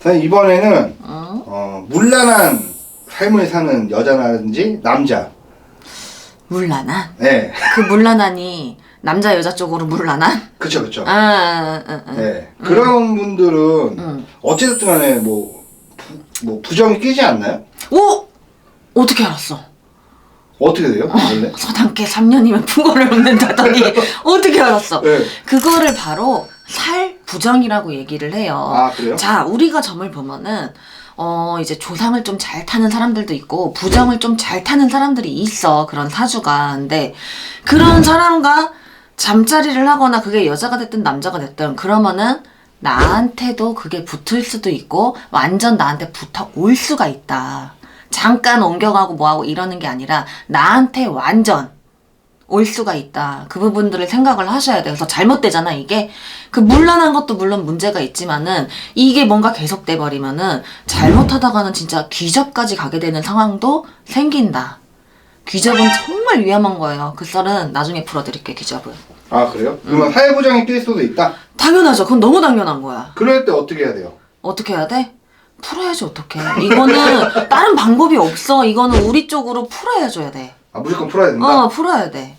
사실 이번에는 어? 어, 문란한 삶을 사는 여자라든지 남자. 물란한? 네. 그 물란한이 남자 여자 쪽으로 물란한? 그쵸, 그쵸. 아, 아, 아, 아. 네. 그런 분들은 음. 어찌됐든 간에 뭐, 부, 뭐 부정이 끼지 않나요? 오! 어떻게 알았어? 어떻게 돼요? 원래? 서당계 3년이면 풍어를 읊는다더니 어떻게 알았어? 네. 그거를 바로 살 부정이라고 얘기를 해요. 아, 그래요? 자, 우리가 점을 보면은 어 이제 조상을 좀 잘 타는 사람들도 있고 부정을 좀 잘 타는 사람들이 있어 그런 사주가 근데 그런 사람과 잠자리를 하거나 그게 여자가 됐든 남자가 됐든 그러면은 나한테도 그게 붙을 수도 있고 완전 나한테 붙어 올 수가 있다 잠깐 옮겨가고 뭐하고 이러는 게 아니라 나한테 완전 올 수가 있다. 그 부분들을 생각을 하셔야 돼요. 그래서 잘못되잖아, 이게. 그 물란한 것도 물론 문제가 있지만은 이게 뭔가 계속돼 버리면은 잘못하다가는 진짜 귀접까지 가게 되는 상황도 생긴다. 귀접은 정말 위험한 거예요. 그 썰은 나중에 풀어드릴게요, 귀접은. 아, 그래요? 그러면 사회부정이 낄 수도 있다? 당연하죠. 그건 너무 당연한 거야. 그럴 때 어떻게 해야 돼요? 어떻게 해야 돼? 풀어야지, 어떻게. 이거는 다른 방법이 없어. 이거는 우리 쪽으로 풀어야 줘야 돼. 아, 무조건 풀어야 된다? 어, 풀어야 돼.